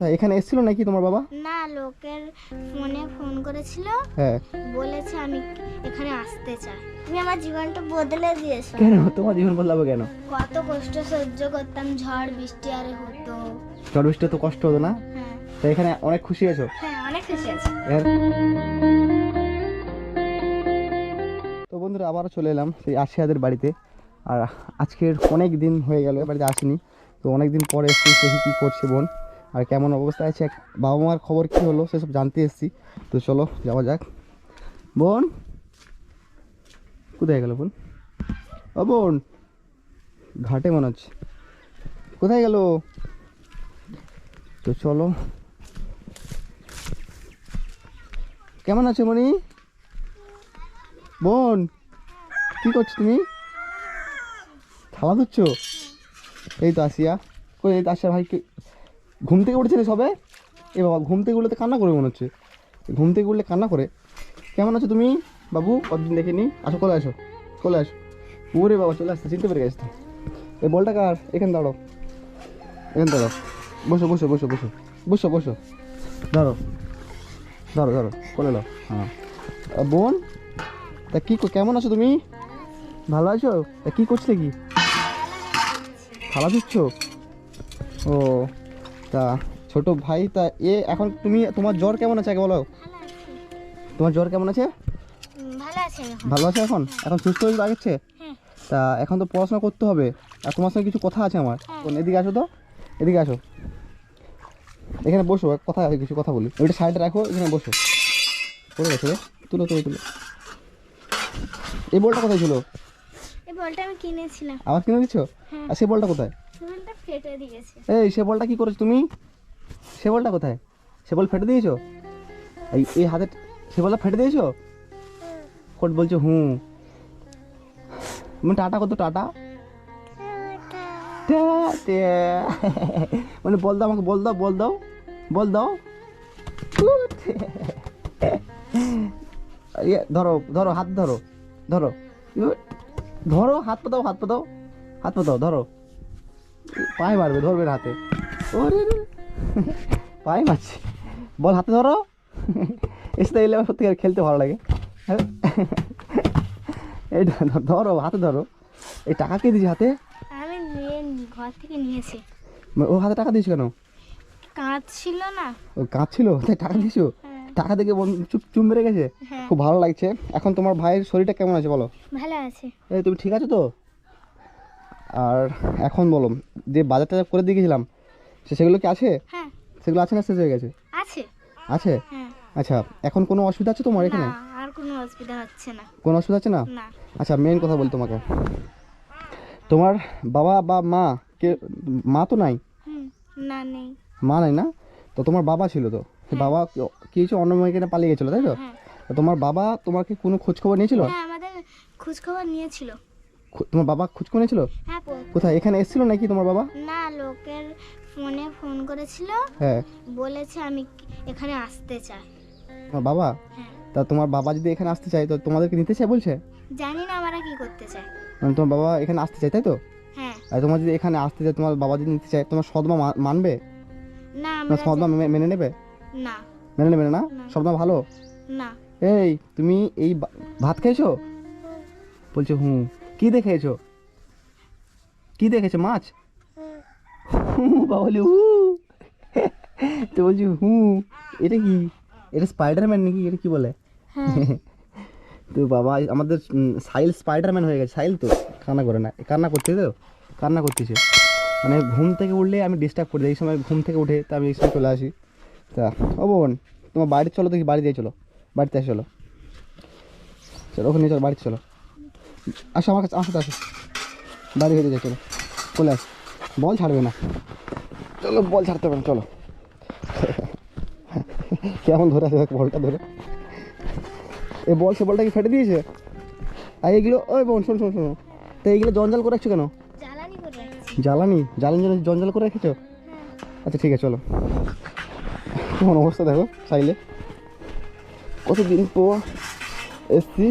তা এখানে এসেছিল নাকি তোমার বাবা? না লোকের ফোনে ফোন করেছিল। হ্যাঁ। বলেছে আমি এখানে আসতে চাই। তুমি আমার জীবনটা বদলে দিয়েছ। কেন? তোমার জীবন বদলাবো কেন? কত কষ্ট সহ্য করতাম ঝড় বৃষ্টি আরে হতো। ঝড় বৃষ্টি তো কষ্ট হতো না? হ্যাঁ। তা এখানে অনেক খুশি আছো? হ্যাঁ অনেক খুশি আছি। তো বন্ধুরা আবারও চলে এলাম সেই আশিয়াদের বাড়িতে। আর আজকের অনেক দিন হয়ে গেল বাড়িতে আসিনি। তো অনেক দিন পরে এসেছি দেখি কী করছে বোন। আর কেমন অবস্থা আছে বাবা মার খবর কী হলো সেসব জানতে এসেছি। তো চলো, যাওয়া যাক। বোন? কোথায় গেল বোন? ও বোন, ঘাটে মনে হচ্ছে। কোথায় গেল? তো চলো। কেমন আছো মনি বোন, কি করছ তুমি? থালা ধুচ্ছ? এই তো আসিয়া। কই, এই তো আসিয়া ভাই ঘুম থেকে উঠেছিলে সবে? এ বাবা, ঘুম থেকে উঠলে কান্না করে মনে হচ্ছে। ঘুম থেকে উঠলে কান্না করে। কেমন আছো তুমি? বাবু, কতদিন দেখিনি আসো কলে আসো কলে আসো। ওরে বাবা, চলে আসতে, চিনতে পেরে গেছে। এই বলটা কার? এখানে দাঁড়ো এখানে দাঁড়ো বসো বসো বসো বসো। বসো বসো। ধরো ধরো ধরো কোলে নাও। হ্যাঁ। বোন, তা কী কেমন আছো তুমি? ভালো আছো? তা কী করছিলে কি? থালা দিচ্ছ ও। তা ছোট ভাই তা এ এখন তুমি তোমার জ্বর কেমন আছে আগে বলো? তোমার জ্বর কেমন আছে? ভালো আছি এখন। আছে এখন? সুস্থ হয়ে লাগছে হ্যাঁ। তা এখন তো পড়াশোনা করতে হবে। আর তোমার সঙ্গে কিছু কথা আছে আমার? হ্যাঁ। এদিকে আসো তো। এদিকে আসো। এখানে বসো এক কথা আছে কিছু কথা বলি। ওইটা সাইডে রাখো এখানে বসো। পড়ে গেছো তুলো তুলো তুলো। এই বলটা কোথায় ছিল? এই বলটা আমি কিনেছিলাম। আবার কিনে দিচ্ছ হ্যাঁ। আর সে বলটা কোথায়? বলটা ফেটে দিয়েছে। এই সে বলটা কি করেছ তুমি? সে বলটা কোথায়? সে বল ফেটে দিয়েছ? এই এই হাতে সে বলটা ফেটে দিয়েছ? কোট বলছো হুম। মানে টাটা কত টাটা। মানে বল দাও আমাকে বল দাও বল দাও বল দাও। ইয়ে, ধরো ধরো হাত ধরো ধরো। ধরো হাত পাতাও হাত পাতাও হাত পাতাও ধরো। পায়ে মারবে ধরবে হাতে। ওরে পায়ে মারছে। বল হাতে ধরো। এসে এলে আমার সত্যি খেলতে ভালো লাগে। হ্যাঁ? এই ধরো হাতে ধরো। এই টাকা কে দিয়েছে হাতে? আমি ঘর থেকে নিয়েছি। ও হাতে টাকা দিয়েছ কেন? কাঁচ ছিল না। ও কাঁদছিল? তাই টাকা দিয়েছ? হ্যাঁ। টাকা দেখে চুপ চুপ মেরে গেছে? হ্যাঁ। খুব ভালো লাগছে। এখন তোমার ভাইয়ের শরীরটা কেমন আছে বলো? ভালো আছে। এই তুমি ঠিক আছো তো? আর এখন বলো যে বাজার টাজার করে দিয়ে গেছিলাম সে সেগুলো কি আছে? হ্যাঁ। সেগুলো আছে না শেষ হয়ে গেছে? আছে। আছে? হ্যাঁ। আচ্ছা এখন কোনো অসুবিধা আছে তোমার এখানে? আর কোনো অসুবিধা হচ্ছে না। কোনো অসুবিধা আছে না? না। আচ্ছা মেন কথা বলি তোমাকে। তোমার বাবা বা মা কে মা তো নাই? হুম না নেই। মা নাই না? তো তোমার বাবা ছিল তো? বাবা কি- কি হয়েছে? অন্য মেয়েকে পালিয়ে গেছিল তাই তো? হ্যাঁ। তো তোমার বাবা তোমাকে কোনো খোঁজ খবর নিয়েছিল? হ্যাঁ আমাদের খোঁজ খবর নিয়েছিল। তোমার বাবা খোঁজ নিয়েছিল হ্যাঁ কোথায়? এখানে এসেছিল নাকি তোমার বাবা? না লোকের ফোনে ফোন করেছিল। হ্যাঁ। বলেছে আমি এখানে আসতে চাই। তোমার বাবা? হ্যাঁ। তা তোমার বাবা যদি এখানে আসতে চায় তো তোমাদেরকে নিতে চায় বলছে? জানি না আমরা কি করতে চাই মানে তোমার বাবা এখানে আসতে চায় তাই তো? হ্যাঁ। আর তোমার যদি এখানে আসতে চায় তোমার বাবা যদি নিতে চায় তোমার সদমা মানবে? না আমরা সদমা মেনে নেবে? না। মেনে নেবে না? না। সদমা ভালো? না। এই তুমি এই ভাত খেয়েছো বলছো হুম। কি দেখেছ? কি দেখেছ মাছ? হুম, বাবা বলি হু। তো বলছি হু এটা কি? এটা স্পাইডারম্যান নাকি? এটা কি বলে? হ্যাঁ। তো বাবা আমাদের সাইল স্পাইডারম্যান হয়ে গেছে। সাইল তো কান্না করে না। কান্না করছে তো? কান্না করতেছে। মানে ঘুম থেকে উঠলে আমি ডিস্টার্ব করে দিই। এই সময় ঘুম থেকে উঠে তা আমি এই সময় চলে আসি। তা ও বোন তোমার বাড়ি চলো দেখি বাড়ি দিয়ে চলো। বাড়িতে চলো। চলো ওখানে চলো বাড়িতে চলো। আসো আমার কাছে সাথে আসো। বাড়ি হয়ে যায় চলো। চলে আস বল ছাড়বে না। চলো বল ছাড়তে হবে না চলো। কেমন ধরে আছে বলটা ধরে। এই বল সে বলটা কি ফেটে দিয়েছে? আর এগুলো ওই বোন শোন শোন শোনো। তো এইগুলো জঞ্জাল করে রাখছো কেন? জ্বালানি জ্বালানি? জ্বালানি জন্য জঞ্জাল করে রেখেছো? আচ্ছা ঠিক আছে চলো। কেমন অবস্থা দেখো চাইলে কতদিন পর এসছি?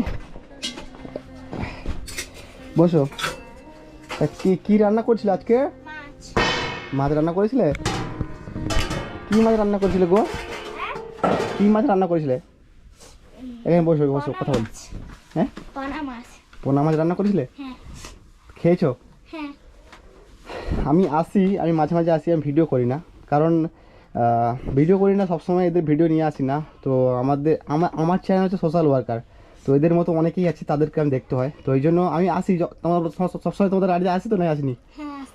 বসো। কি কি রান্না করছিলে আজকে? মাছ। রান্না করেছিলে? কি মাছ রান্না করেছিলে গো? কি মাছ রান্না করেছিলে? এখানে বসো বসো কথা বল। হ্যাঁ? পোনা মাছ। রান্না করেছিলে? হ্যাঁ। খেয়েছো? হ্যাঁ। আমি আসি আমি মাঝে মাঝে আসি আমি ভিডিও করি না। কারণ ভিডিও করি না সবসময় এদের ভিডিও নিয়ে আসি না। তো আমাদের আমার আমার চ্যানেল হচ্ছে সোশ্যাল ওয়ার্কার তো এদের মতো অনেকেই আছে তাদেরকে আমি দেখতে হয়। তো এই জন্য আমি আসি তোমার সব- সবসময় তোমাদের বাড়িতে আসি তো না আসিনি? হ্যাঁ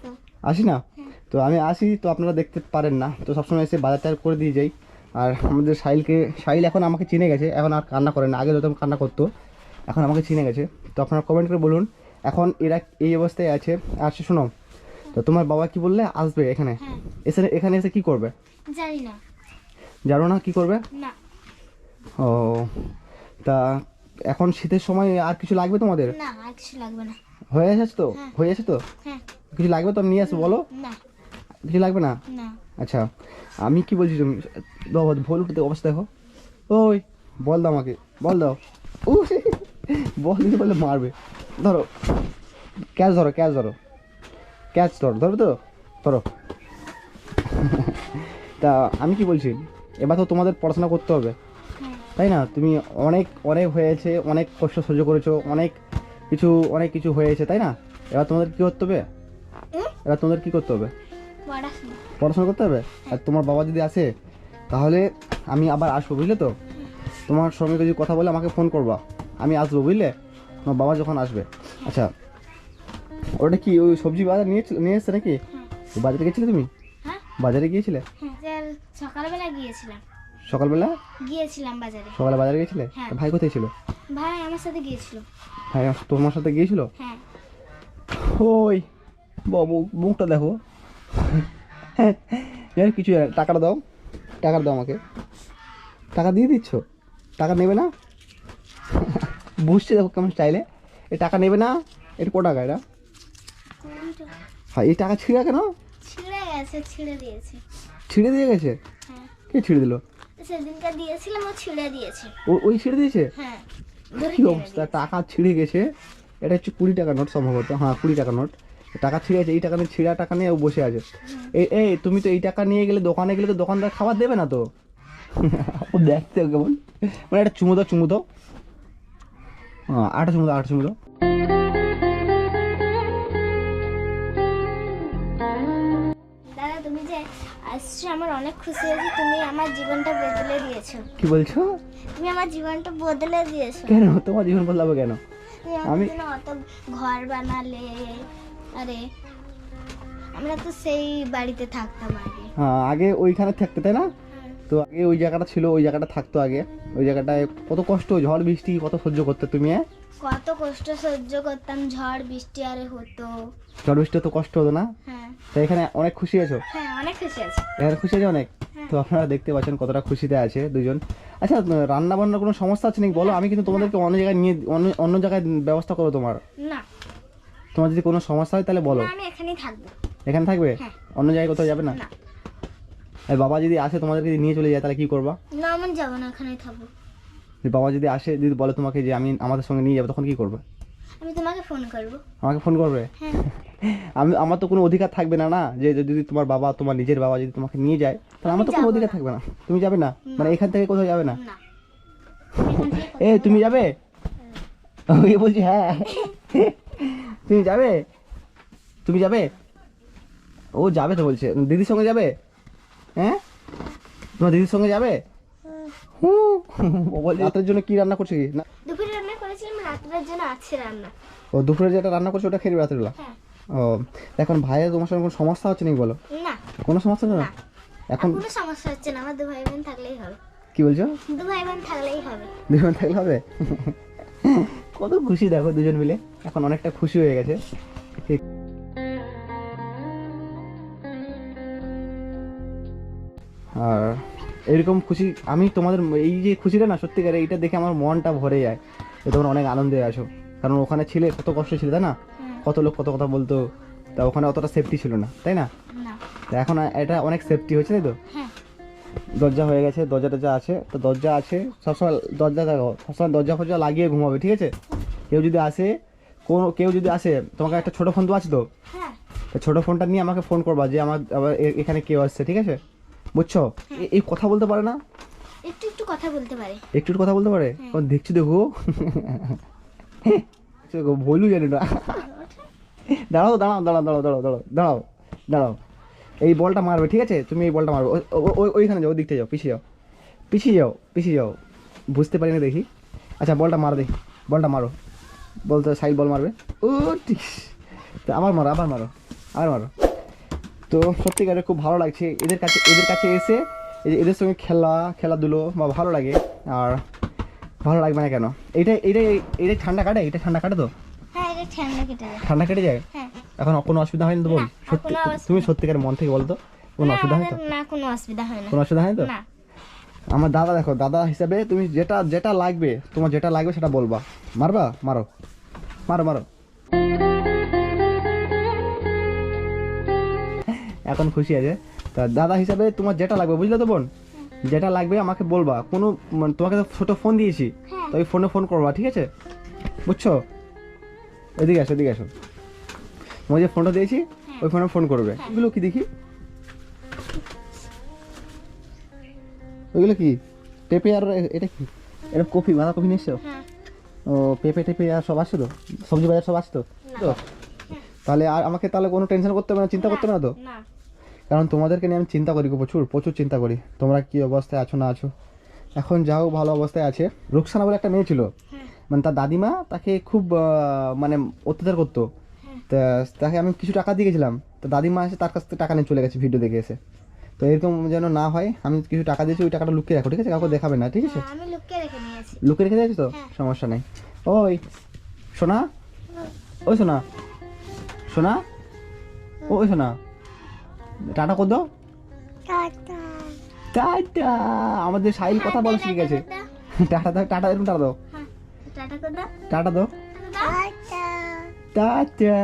আসি। না? তো আমি আসি তো আপনারা দেখতে পারেন না। তো সবসময় এসে বাজার টাজার করে দিয়ে যাই। আর আমাদের সাইলকে সাইল এখন আমাকে চিনে গেছে এখন আর কান্না করে না। আগে যত কান্না করতো এখন আমাকে চিনে গেছে। তো আপনারা কমেন্ট করে বলুন এখন এরা এই অবস্থায় আছে। আচ্ছা শোনো। তো তোমার বাবা কি বললে? আসবে এখানে। হ্যাঁ। এসে এখানে এসে কি করবে? জানি না। জানো না কি করবে? না। ও তা এখন শীতের সময় আর কিছু লাগবে তোমাদের? না আর কিছু লাগবে না। হয়ে গেছে তো? হ্যাঁ। হয়ে গেছে তো? হ্যাঁ। কিছু লাগবে তো? আমি নিয়ে আসব বলো। না। কিছু লাগবে না? না। আচ্ছা আমি কি বলছি তুমি? ভুল উঠতে অবস্থা দেখো। ওই বল দাও আমাকে। বল দাও। উ বল দিতে বললে মারবে। ধরো। ক্যাচ ধরো ক্যাচ ধরো। ক্যাচ ধরো ধরো তো? ধরো। তা আমি কি বলছি? এবার তো তোমাদের পড়াশোনা করতে হবে। তাই না? তুমি অনেক অনেক হয়েছে অনেক কষ্ট সহ্য করেছ অনেক কিছু অনেক কিছু হয়েছে তাই না? এবার তোমাদের কি করতে হবে? এবার তোমাদের কি করতে হবে? পড়াশোনা। করতে হবে? আর তোমার বাবা যদি আসে তাহলে আমি আবার আসব বুঝলে তো? তোমার সঙ্গে যদি কথা বলে আমাকে ফোন করবা আমি আসব বুঝলে? তোমার বাবা যখন আসবে। আচ্ছা ওটা কি ওই সবজি বাজার নিয়ে নিয়ে এসছে নাকি? হ্যাঁ। বাজারে গিয়েছিলে তুমি? হ্যাঁ। বাজারে গিয়েছিলে? হ্যাঁ সকালবেলা গিয়েছিলাম। সকালবেলা? গিয়েছিলাম বাজারে। সকালে বাজারে গিয়েছিলে? হ্যাঁ। ভাই কোথায় ছিল? ভাই আমার সাথে গিয়েছিল। ভাই তোমার সাথে গিয়েছিল? হ্যাঁ। ওই বাবু মুখটা দেখো। জানি কিছু টাকাটা দাও। টাকাটা দাও আমাকে। টাকা দিয়ে দিচ্ছ? টাকা নেবে না? বুঝছে দেখো কেমন স্টাইলে এই টাকা নেবে না? এটা কো টাকা এটা? হ্যাঁ এই টাকা ছিঁড়ে কেন ছিঁড়ে গেছে ছিঁড়ে দিয়েছে। ছিঁড়ে দিয়ে গেছে? হ্যাঁ। কে ছিঁড়ে দিল? সেদিনকে দিয়েছিলাম ও ছিঁড়ে দিয়েছে। ওই ছিঁড়ে দিয়েছে? হ্যাঁ কি অবস্থা? টাকা ছিঁড়ে গেছে। এটা হচ্ছে কুড়ি টাকা নোট সম্ভবত। হ্যাঁ কুড়ি টাকা নোট। টাকা ছিঁড়ে গেছে। এই টাকা নিয়ে ছিঁড়া টাকা নিয়ে ও বসে আছে। এই এই তুমি তো এই টাকা নিয়ে গেলে দোকানে গেলে তো দোকানদার খাবার দেবে না তো? ও দেখতে কেমন? মানে একটা চুমু দাও চুমু দাও। হ্যাঁ আটা চুমু দাও আটা চুমু দাও। আসছো আমার অনেক খুশি হয়েছে তুমি আমার জীবনটা বদলে দিয়েছ। কি বলছো? তুমি আমার জীবনটা বদলে দিয়েছ। কেন? তোমার জীবন বদলাবো কেন? আমি- অত ঘর বানালে আরে আমরা তো সেই বাড়িতে থাকতাম আগে। হ্যাঁ আগে ওইখানে থাকতে তাই না? তো আগে ওই জায়গাটা ছিল ওই জায়গাটা থাকতো আগে। ওই জায়গাটায় কত কষ্ট ঝড় বৃষ্টি কত সহ্য করতে তুমি হ্যাঁ? কত কষ্ট সহ্য করতাম ঝড় বৃষ্টি আরে হতো। ঝড় বৃষ্টি তো কষ্ট হতো না? হ্যাঁ। তো এখানে অনেক খুশি আছো? হ্যাঁ অনেক খুশি আছে। এখানে খুশি আছে অনেক? হ্যাঁ। তো আপনারা দেখতে পাচ্ছেন কতটা খুশিতে আছে দুজন। আচ্ছা রান্না বান্নার কোনো সমস্যা আছে নাকি? বলো আমি কিন্তু তোমাদেরকে অন্য জায়গায় নিয়ে অন্য অন্য জায়গায় ব্যবস্থা করব তোমার। না। তোমার যদি কোনো সমস্যা হয় তাহলে বলো। আমি এখানেই থাকব। এখানে থাকবে? হ্যাঁ। অন্য জায়গায় কোথাও যাবে না? না। আর বাবা যদি আসে তোমাদেরকে যদি নিয়ে চলে যায় তাহলে কি করবা? না আমি যাব না এখানেই থাকব। বাবা যদি আসে যদি বলে তোমাকে যে আমি আমাদের সঙ্গে নিয়ে যাব তখন কি করবে? আমি তোমাকে ফোন করব। আমাকে ফোন করবে? হ্যাঁ। আমি আমার তো কোনো অধিকার থাকবে না না? যে যদি তোমার বাবা তোমার নিজের বাবা যদি তোমাকে নিয়ে যায় তাহলে আমার তো কোনো অধিকার থাকবে না। তুমি যাবে না? মানে এখান থেকে কোথাও যাবে না? এ তুমি যাবে? ওই বলছি হ্যাঁ। তুমি যাবে? তুমি যাবে? ও যাবে তো বলছে। দিদির সঙ্গে যাবে? হ্যাঁ? তোমার দিদির সঙ্গে যাবে? হুম, ও রাতের জন্য কি রান্না করছে কি? না। দুপুরে রান্না করেছিলাম রাত্রের জন্য আছে রান্না। ও দুপুরে যেটা রান্না করছে ওটা খেয়ে রাতেরবেলা হ্যাঁ। ও এখন ভাইয়ের তোমার সঙ্গে কোনো সমস্যা হচ্ছে নাকি বলো? না। কোনো সমস্যা হচ্ছে না। এখন কোনো সমস্যা হচ্ছে না আমার দু ভাই বোন থাকলেই হবে। কি বলছো? দু ভাই বোন থাকলেই হবে। দুজন থাকলে হবে? কত খুশি দেখো দুজন মিলে। এখন অনেকটা খুশি হয়ে গেছে। ঠিক আর এরকম খুশি আমি তোমাদের এই যে খুশিটা না সত্যিকারে এইটা দেখে আমার মনটা ভরে যায় যে তোমরা অনেক আনন্দে আছো। কারণ ওখানে ছিলে কত কষ্ট ছিল তাই না? কত লোক কত কথা বলতো তা ওখানে অতটা সেফটি ছিল না তাই না? তা এখন এটা অনেক সেফটি হয়েছে তাই তো? হ্যাঁ। দরজা হয়ে গেছে দরজা টরজা আছে তো দরজা আছে সবসময় দরজা দেখো সবসময় দরজা ফরজা লাগিয়ে ঘুমাবে ঠিক আছে? কেউ যদি আসে কোনো কেউ যদি আসে তোমাকে একটা ছোটো ফোন তো আছে তো? হ্যাঁ। তো ছোটো ফোনটা নিয়ে আমাকে ফোন করবা যে আমার আবার এখানে কেউ আসছে ঠিক আছে? বুঝছ? এই কথা বলতে পারে না? একটু একটু কথা বলতে পারে। একটু একটু কথা বলতে পারে? ও দেখছি দেখো। দেখো, বলু জানি না। দাঁড়াও দাঁড়াও দাঁড়াও দাঁড়াও দাঁড়াও দাঁড়াও দাঁড়াও দাঁড়াও। এই বলটা মারবে ঠিক আছে? তুমি এই বলটা মারবে। ওইখানে যাও দিকতে যাও পিছিয়ে যাও। পিছিয়ে যাও পিছিয়ে যাও। বুঝতে পারি না দেখি। আচ্ছা বলটা মারো দেখি। বলটা মারো। বলতে সাইড বল মারবে। ও ঠিক। আবার মারো আবার মারো আবার মারো। তো সত্যিকারে খুব ভালো লাগছে। এদের কাছে এদের কাছে এসে এদের সঙ্গে খেলা খেলাধুলো বা ভালো লাগে। আর ভালো লাগবে না কেন? এইটা এইটা এইটা ঠান্ডা কাটে? এটা ঠান্ডা কাটে তো? হ্যাঁ ঠান্ডা কেটে যায়। হ্যাঁ। এখন কোনো অসুবিধা হয়নি তো বল? সত্যি তুমি সত্যিকার মন থেকে বলো তো। কোনো অসুবিধা হয় তো? না কোনো অসুবিধা হয় না। কোনো অসুবিধা হয় তো? না। আমার দাদা দেখো দাদা হিসাবে তুমি যেটা যেটা লাগবে তোমার যেটা লাগবে সেটা বলবা। মারবা? মারো। মারো মারো। এখন খুশি আছে। তা দাদা হিসাবে তোমার যেটা লাগবে বুঝলে তো বোন? যেটা লাগবে আমাকে বলবা। কোনো মানে তোমাকে তো ছোটো ফোন দিয়েছি। হ্যাঁ। তো ওই ফোনে ফোন করবা ঠিক আছে? বুঝছ? এদিকে আসো এদিকে আসো। তোমার যে ফোনটা দিয়েছি ওই ফোনে ফোন করবে। এগুলো কি দেখি? ওইগুলো কি? পেঁপে আর এটা কি? এটা কপি বাঁধাকপি নিয়ে এসছো? হ্যাঁ। ও পেঁপে টেপে আর সব আসছে তো সবজি বাজার সব আসছে তো? তো তাহলে আর আমাকে তাহলে কোনো টেনশন করতে হবে না চিন্তা করতে হবে না তো? না। কারণ তোমাদেরকে নিয়ে আমি চিন্তা করি গো প্রচুর প্রচুর চিন্তা করি। তোমরা কি অবস্থায় আছো না আছো? এখন যাও ভালো অবস্থায় আছে। রুকসানা বলে একটা মেয়ে ছিল। হ্যাঁ। মানে তার দাদিমা তাকে খুব মানে অত্যাচার করতো। তা তাকে আমি কিছু টাকা দিয়ে গেছিলাম। তো দাদিমা এসে তার কাছ থেকে টাকা নিয়ে চলে গেছে ভিডিও দেখে এসে। তো এরকম যেন না হয় আমি কিছু টাকা দিয়েছি ওই টাকাটা লুকিয়ে রাখো ঠিক আছে? কাউকে দেখাবে না ঠিক আছে? হ্যাঁ, লুকিয়ে রেখে দিয়েছি তো? হ্যাঁ। সমস্যা নেই। ওই সোনা? ওই সোনা? সোনা? ও ওই সোনা? টাটা কর দাও টাটা। আমাদের সাহিল কথা বলা শিখে গেছে। টাটা দাও টাটা এরকম টাটা দাও। হ্যাঁ টাটা দাও। টাটা দাও। টাটা।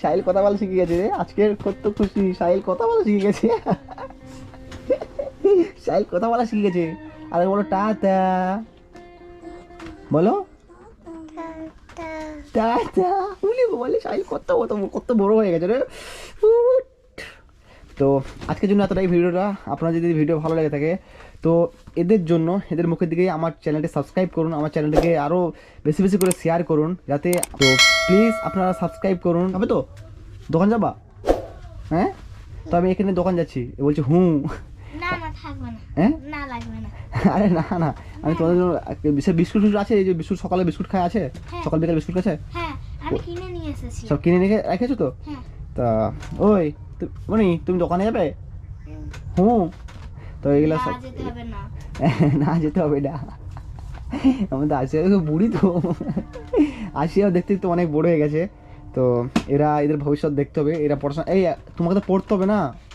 সাহিল কথা বলা শিখে গেছে রে। আজকে কত খুশি। সাহিল কথা বলা শিখে গেছে। সাহিল কথা বলা শিখে গেছে। আরে বলো টাটা। বলো। টাটা বলি বলে সাহিল কত কত কত বড় হয়ে গেছে রে। তো আজকের জন্য এতটাই ভিডিওটা। আপনার যদি ভিডিও ভালো লেগে থাকে, তো এদের জন্য, এদের মুখের দিকে আমার চ্যানেলটি সাবস্ক্রাইব করুন, আমার চ্যানেলটিকে আরও বেশি বেশি করে শেয়ার করুন, যাতে, তো প্লিজ আপনারা সাবস্ক্রাইব করুন। হবে তো, দোকান যাবা? হ্যাঁ? তো আমি এখানে দোকান যাচ্ছি। বলছে, হুম। আরে না না। আমি তোমাদের জন্য বিস্কুট ফিস্কুট আছে? এই যে বিস্কুট সকালে বিস্কুট খায় আছে? সকাল বিকাল বিস্কুট আছে হ্যাঁ কিনে নিয়ে সব কিনে রেখে রেখেছো তো? হ্যাঁ। তা ওই মনি তুমি দোকানে যাবে? হুম। তো এগুলো সব না। যেতে হবে না। আমাদের আসিয়া তো বুড়ি তো। আসিয়াও দেখতে তো অনেক বড় হয়ে গেছে। তো এরা এদের ভবিষ্যৎ দেখতে হবে। এরা পড়াশোনা এই তোমাকে তো পড়তে হবে না? হ্যাঁ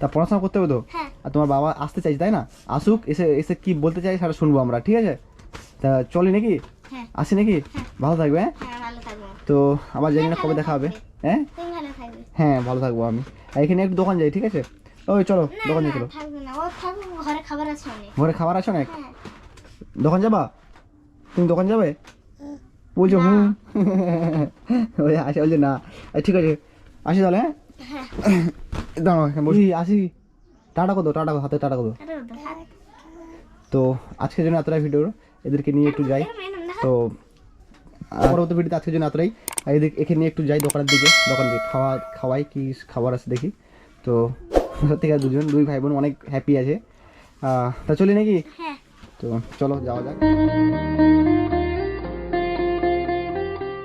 তা পড়াশোনা করতে হবে তো? হ্যাঁ। আর তোমার বাবা আসতে চাইছে তাই না? আসুক এসে এসে কি বলতে চাই সেটা শুনব আমরা ঠিক আছে? তা চলি নাকি? হ্যাঁ। আসি নাকি? ভালো থাকবে হ্যাঁ? হ্যাঁ ভালো থাকব। তো আবার জানি না কবে দেখা হবে হ্যাঁ? হ্যাঁ ভালো থাকব আমি। আর এখানে একটু দোকান যাই ঠিক আছে? ওই চলো দোকান যাই চলো। ঘরে খাবার আছে অনেক। হ্যাঁ। দোকান যাবা? তুমি দোকান যাবে? বলছো হুম। ওই আসে বলছে না। আচ্ছা, ঠিক আছে। আসি তাহলে হ্যাঁ? হ্যাঁ। দাঁড়াও এখানে বসি। আসি। টাটা কত টাটা হাতে টাটা কত তো আজকের জন্য এতটাই ভিডিও এদেরকে নিয়ে একটু যাই। তো পরবর্তী ভিডিওতে আজকের জন্য এতটাই। আর এদিকে এখানে নিয়ে একটু যাই দোকানের দিকে। দোকান দিকে খাওয়া খাওয়াই কি খাবার আছে দেখি। তো সত্যিকার দুজন দুই ভাই বোন অনেক হ্যাপি আছে। তা চলি নাকি? হ্যাঁ। তো চলো যাওয়া যাক।